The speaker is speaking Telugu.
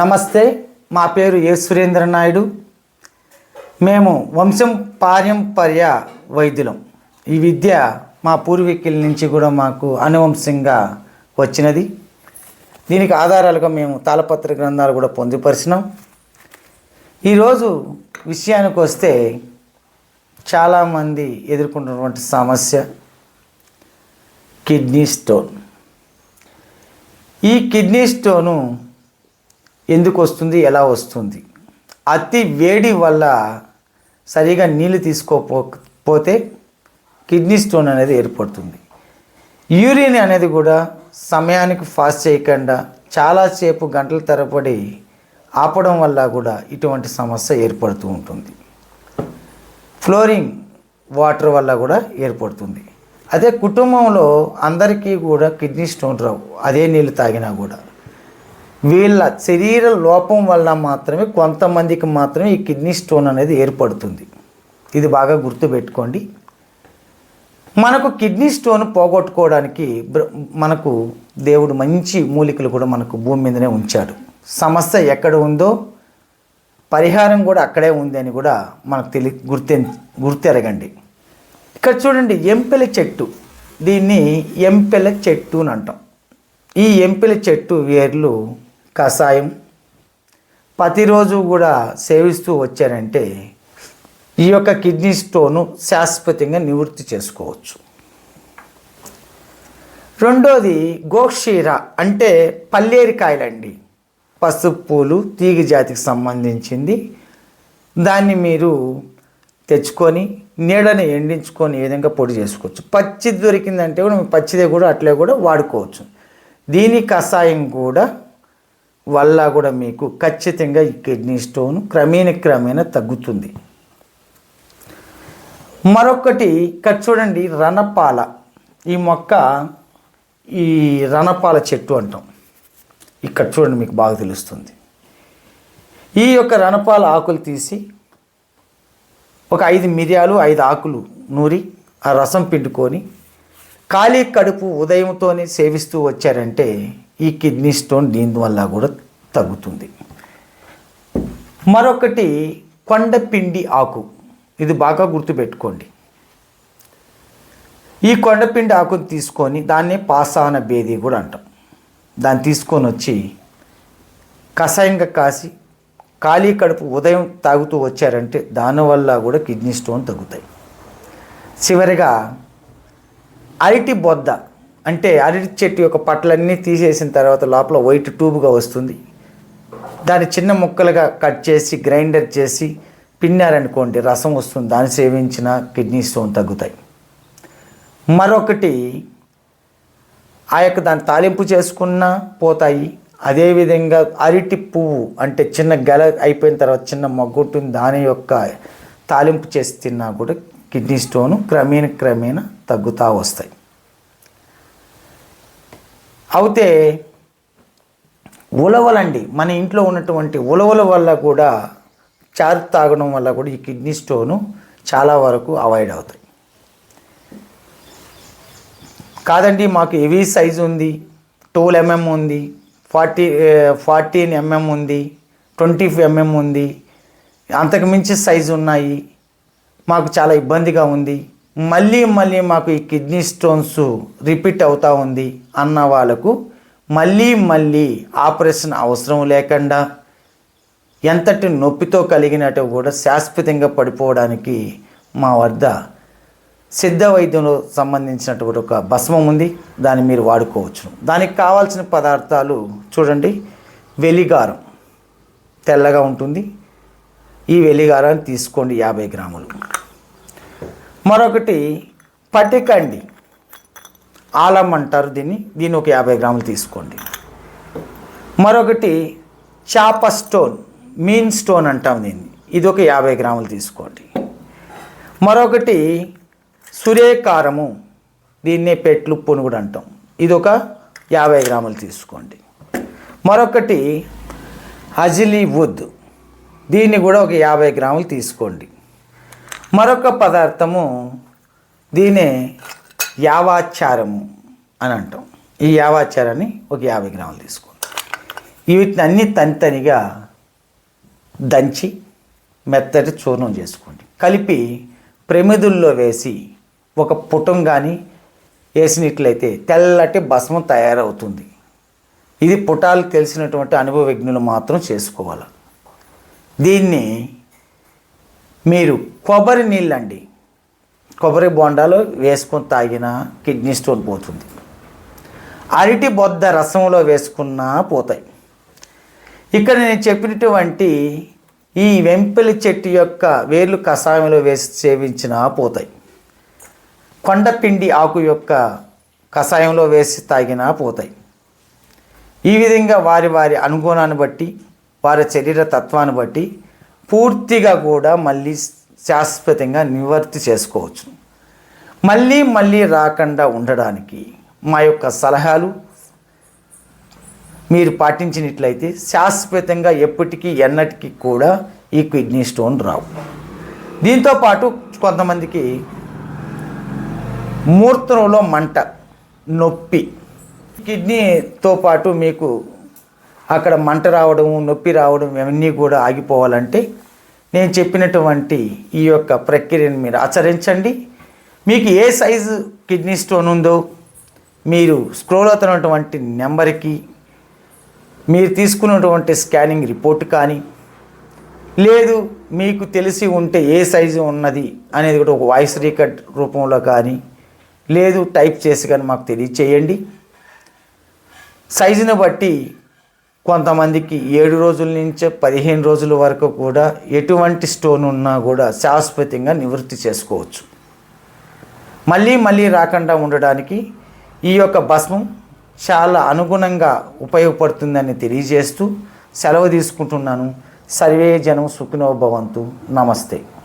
నమస్తే మా పేరు ఏ సురేంద్ర నాయుడు. మేము వంశం పారంపర్య వైద్యులం. ఈ విద్య మా పూర్వీకుల నుంచి కూడా మాకు అనువంశంగా వచ్చినది. దీనికి ఆధారాలుగా మేము తాళపత్ర గ్రంథాలు కూడా పొందుపరిచినాం. ఈరోజు విషయానికి వస్తే చాలామంది ఎదుర్కొంటున్నటువంటి సమస్య కిడ్నీ స్టోన్. ఈ కిడ్నీ స్టోను ఎందుకు వస్తుంది ఎలా వస్తుంది? అతి వేడి వల్ల సరిగా నీళ్ళు తీసుకోకపోతే కిడ్నీ స్టోన్ అనేది ఏర్పడుతుంది. యూరిన్ అనేది కూడా సమయానికి ఫాస్ట్ చేయకుండా చాలాసేపు గంటల తరబడి ఆపడం వల్ల కూడా ఇటువంటి సమస్య ఏర్పడుతూ ఉంటుంది. ఫ్లోరింగ్ వాటర్ వల్ల కూడా ఏర్పడుతుంది. అదే కుటుంబంలో అందరికీ కూడా కిడ్నీ స్టోన్ రావు అదే నీళ్ళు తాగినా కూడా. వీళ్ళ శరీర లోపం వల్ల మాత్రమే కొంతమందికి మాత్రమే ఈ కిడ్నీ స్టోన్ అనేది ఏర్పడుతుంది. ఇది బాగా గుర్తుపెట్టుకోండి. మనకు కిడ్నీ స్టోన్ పోగొట్టుకోవడానికి మనకు దేవుడు మంచి మూలికలు కూడా మనకు భూమి మీదనే ఉంచాడు. సమస్య ఎక్కడ ఉందో పరిహారం కూడా అక్కడే ఉంది అని కూడా మనకు తెలి గుర్తె గుర్తెరగండి. ఇక్కడ చూడండి ఎంపెల చెట్టు. దీన్ని ఎంపెల చెట్టు అని అంటాం. ఈ ఎంపెల చెట్టు వేర్లు కషాయం ప్రతిరోజు కూడా సేవిస్తూ వచ్చారంటే ఈ యొక్క కిడ్నీ స్టోను శాశ్వతంగా నివృత్తి చేసుకోవచ్చు. రెండోది గోక్షీర అంటే పల్లేరికాయలండి. పసుపు పూలు తీగ జాతికి సంబంధించింది. దాన్ని మీరు తెచ్చుకొని నీడని ఎండించుకొని ఏ విధంగా పొడి చేసుకోవచ్చు. పచ్చిది దొరికిందంటే కూడా పచ్చిదే కూడా అట్లే కూడా వాడుకోవచ్చు. దీని కషాయం కూడా వల్ల కూడా మీకు ఖచ్చితంగా ఈ కిడ్నీ స్టోన్ క్రమేణ క్రమేణా తగ్గుతుంది. మరొకటి ఇక్కడ చూడండి రణపాల. ఈ మొక్క ఈ రణపాల చెట్టు అంటాం. ఇక్కడ చూడండి మీకు బాగా తెలుస్తుంది. ఈ యొక్క రణపాల ఆకులు తీసి ఒక ఐదు మిరియాలు ఐదు ఆకులు నూరి ఆ రసం పిండుకొని ఖాళీ కడుపు ఉదయంతోనే సేవిస్తూ వచ్చారంటే ఈ కిడ్నీ స్టోన్ దీని వల్ల కూడా తగ్గుతుంది. మరొకటి కొండపిండి ఆకు. ఇది బాగా గుర్తుపెట్టుకోండి. ఈ కొండపిండి ఆకుని తీసుకొని దాన్ని పాసాన బేది కూడా అంటాం. దాన్ని తీసుకొని వచ్చి కషాయంగా కాసి ఖాళీ కడుపు ఉదయం తాగుతూ వచ్చారంటే దానివల్ల కూడా కిడ్నీ స్టోన్ తగ్గుతాయి. చివరిగా అరటి బొద్ద అంటే అరటి చెట్టు యొక్క పట్లన్నీ తీసేసిన తర్వాత లోపల వైట్ ట్యూబ్గా వస్తుంది. దాన్ని చిన్న ముక్కలుగా కట్ చేసి గ్రైండర్ చేసి పిన్నారనుకోండి రసం వస్తుంది. దాన్ని సేవించిన కిడ్నీ స్టోన్ తగ్గుతాయి. మరొకటి ఆ యొక్క దాన్ని తాలింపు చేసుకున్నా పోతాయి. అదేవిధంగా అరటి పువ్వు అంటే చిన్న గల అయిపోయిన తర్వాత చిన్న మొగ్గు ఉంటుంది దాని యొక్క తాలింపు చేసి తిన్నా కూడా కిడ్నీ స్టోను క్రమేణ క్రమేణ తగ్గుతూ వస్తాయి. అయితే ఉలవలండి. మన ఇంట్లో ఉన్నటువంటి ఉలవల వల్ల కూడా చారు తాగడం వల్ల కూడా ఈ కిడ్నీ స్టోను చాలా వరకు అవాయిడ్ అవుతాయి. కాదండి మాకు హెవీ సైజు ఉంది. టూల్ ఎంఎం ఉంది. ఫార్టీ ఫార్టీన్ ఎంఎం ఉంది. ట్వంటీ ఎంఎం ఉంది. అంతకు మించి సైజు ఉన్నాయి. మాకు చాలా ఇబ్బందిగా ఉంది. మళ్ళీ మళ్ళీ మాకు ఈ కిడ్నీ స్టోన్స్ రిపీట్ అవుతూ ఉంది అన్న వాళ్ళకు మళ్ళీ మళ్ళీ ఆపరేషన్ అవసరం లేకుండా ఎంతటి నొప్పితో కలిగినట్టు కూడా శాశ్వతంగా పడిపోవడానికి మా వద్ద సిద్ధ వైద్యంలో సంబంధించినటువంటి ఒక భస్మం ఉంది. దాన్ని మీరు వాడుకోవచ్చు. దానికి కావాల్సిన పదార్థాలు చూడండి. వెలిగారం తెల్లగా ఉంటుంది. ఈ వెలిగారాన్ని తీసుకోండి యాభై గ్రాములు. మరొకటి పటికండి. ఆలం అంటారు దీన్ని. దీన్ని ఒక యాభై గ్రాములు తీసుకోండి. మరొకటి చాప స్టోన్ మీన్ స్టోన్ అంటాం దీన్ని. ఇది ఒక యాభై గ్రాములు తీసుకోండి. మరొకటి సురేకారము దీన్నే పెట్లు ఉప్పును కూడా అంటాం. ఇది ఒక యాభై గ్రాములు తీసుకోండి. మరొకటి అజిలీ వుడ్ దీన్ని కూడా ఒక యాభై గ్రాములు తీసుకోండి. మరొక పదార్థము దీనే యావాచారము అని అంటాం. ఈ యావాచారాన్ని ఒక యాభై గ్రాములు తీసుకుంటాం వీటిని అన్ని తనితనిగా దంచి మెత్తటి చూర్ణం చేసుకోండి. కలిపి ప్రమిదుల్లో వేసి ఒక పుటం కానీ వేసినట్లయితే తెల్లటి భస్మం తయారవుతుంది. ఇది పుటాలు తెలిసినటువంటి అనుభవజ్ఞులు మాత్రం చేసుకోవాలి. దీన్ని మీరు కొబ్బరి నీళ్ళండి. కొబ్బరి బొండాలు వేసుకొని తాగినా కిడ్నీ స్టోన్ పోతుంది. అరటి బొద్ద రసంలో వేసుకున్నా పోతాయి. ఇక్కడ నేను చెప్పినటువంటి ఈ వెంపలి చెట్టు యొక్క వేర్లు కషాయంలో వేసి సేవించినా పోతాయి. కొండపిండి ఆకు యొక్క కషాయంలో వేసి తాగినా పోతాయి. ఈ విధంగా వారి వారి అనుగుణాన్ని బట్టి వారి శరీర తత్వాన్ని బట్టి పూర్తిగా కూడా మళ్ళీ శాశ్వతంగా నివర్తి చేసుకోవచ్చు. మళ్ళీ మళ్ళీ రాకుండా ఉండడానికి మా యొక్క సలహాలు మీరు పాటించినట్లయితే శాశ్వతంగా ఎప్పటికీ ఎన్నటికీ కూడా ఈ కిడ్నీ స్టోన్ రావు. దీంతో పాటు కొంతమందికి మూర్తంలో మంట నొప్పి కిడ్నీతో పాటు మీకు అక్కడ మంట రావడం నొప్పి రావడం ఇవన్నీ కూడా ఆగిపోవాలంటే నేను చెప్పినటువంటి ఈ యొక్క ప్రక్రియను మీరు ఆచరించండి. మీకు ఏ సైజు కిడ్నీ స్టోన్ ఉందో మీరు స్క్రోల్ అవుతున్నటువంటి నెంబర్కి మీరు తీసుకున్నటువంటి స్కానింగ్ రిపోర్ట్ కానీ లేదు మీకు తెలిసి ఉంటే ఏ సైజు ఉన్నది అనేది కూడా ఒక వాయిస్ రికార్డ్ రూపంలో కానీ లేదు టైప్ చేసి కానీ మాకు తెలియచేయండి. సైజుని బట్టి కొంతమందికి ఏడు రోజుల నుంచి పదిహేను రోజుల వరకు కూడా ఎటువంటి స్టోన్ ఉన్నా కూడా శాశ్వతంగా నివృత్తి చేసుకోవచ్చు. మళ్ళీ మళ్ళీ రాకుండా ఉండడానికి ఈ యొక్క భస్మం చాలా అనుగుణంగా ఉపయోగపడుతుందని తెలియజేస్తూ సెలవు తీసుకుంటున్నాను. సర్వే జనం సుఖినోభవంతు నమస్తే.